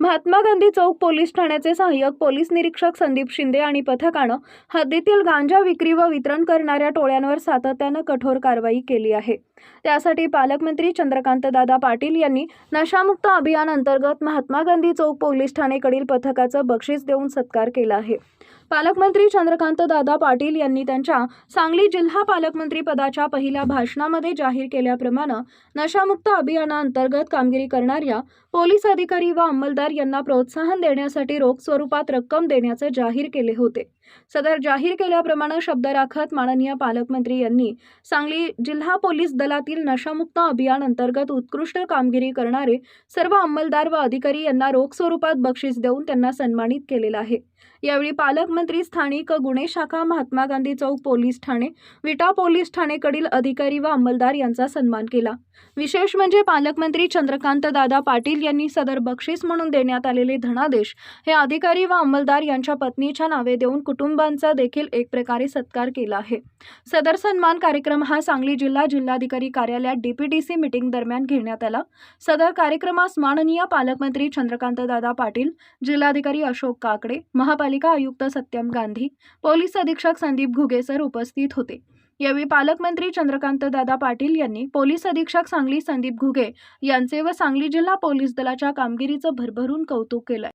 महात्मा गांधी चौक पोलीस ठाण्याचे सहाय्यक पोलीस निरीक्षक संदीप शिंदे आणि पथकानं हद्दीतील गांजा विक्री व वितरण करणाऱ्या टोळ्यांवर सातत्यानं कठोर कारवाई केली आहे. त्यासाठी पालकमंत्री चंद्रकांतदादा पाटील यांनी नशामुक्त अभियान अंतर्गत महात्मा गांधी चौक पोलीस ठाणेकडील पथकाचं बक्षीस देऊन सत्कार केला आहे. पालकमंत्री चंद्रकांत दादा पाटील यांनी त्यांच्या सांगली जिल्हा पालकमंत्री पदाच्या पहिल्या भाषणामध्ये जाहीर केल्याप्रमाणे नशामुक्त अभियानाअंतर्गत कामगिरी करणाऱ्या पोलीस अधिकारी व अंमलदार यांना प्रोत्साहन देण्यासाठी रोख स्वरूपात रक्कम देण्याचे जाहीर केले होते. सदर जाहीर केल्याप्रमाणे शब्द राखत माननीय पालकमंत्री यांनी सांगली जिल्हा पोलीस दलातील नशामुक्त अभियान अंतर्गत उत्कृष्ट कामगिरी करणारे सर्व अंमलदार व अधिकारी यांना रोख स्वरूपात बक्षीस देऊन त्यांना सन्मानित केलेलं आहे. यावेळी पालकमंत्री स्थानिक गुन्हे शाखा महात्मा गांधी चौक पोलीस ठाणे विटा पोलीस ठाणेकडील अधिकारी व अंमलदार यांचा सन्मान केला. विशेष म्हणजे पालकमंत्री चंद्रकांत दादा पाटील यांनी सदर बक्षीस म्हणून देण्यात आलेले धनादेश हे अधिकारी व अंमलदार यांच्या पत्नीच्या नावे देऊन कुटुंबांचा देखील एक प्रकारे सत्कार केला आहे. सदर सन्मान कार्यक्रम हा सांगली जिल्हा जिल्हाधिकारी कार्यालयात डीपीटीसी मीटिंग दरम्यान घेण्यात आला. सदर कार्यक्रमास माननीय पालकमंत्री चंद्रकांत दादा पाटील जिल्हाधिकारी अशोक काकडे महापालिका आयुक्त सत्यम गांधी पोलीस अधीक्षक संदीप घुगे सर उपस्थित होते. यावेळी पालकमंत्री चंद्रकांत दादा पाटील यांनी पोलीस अधीक्षक सांगली संदीप घुगे यांचे व सांगली जिल्हा पोलीस दलाच्या कामगिरीचं भरभरून कौतुक केलंय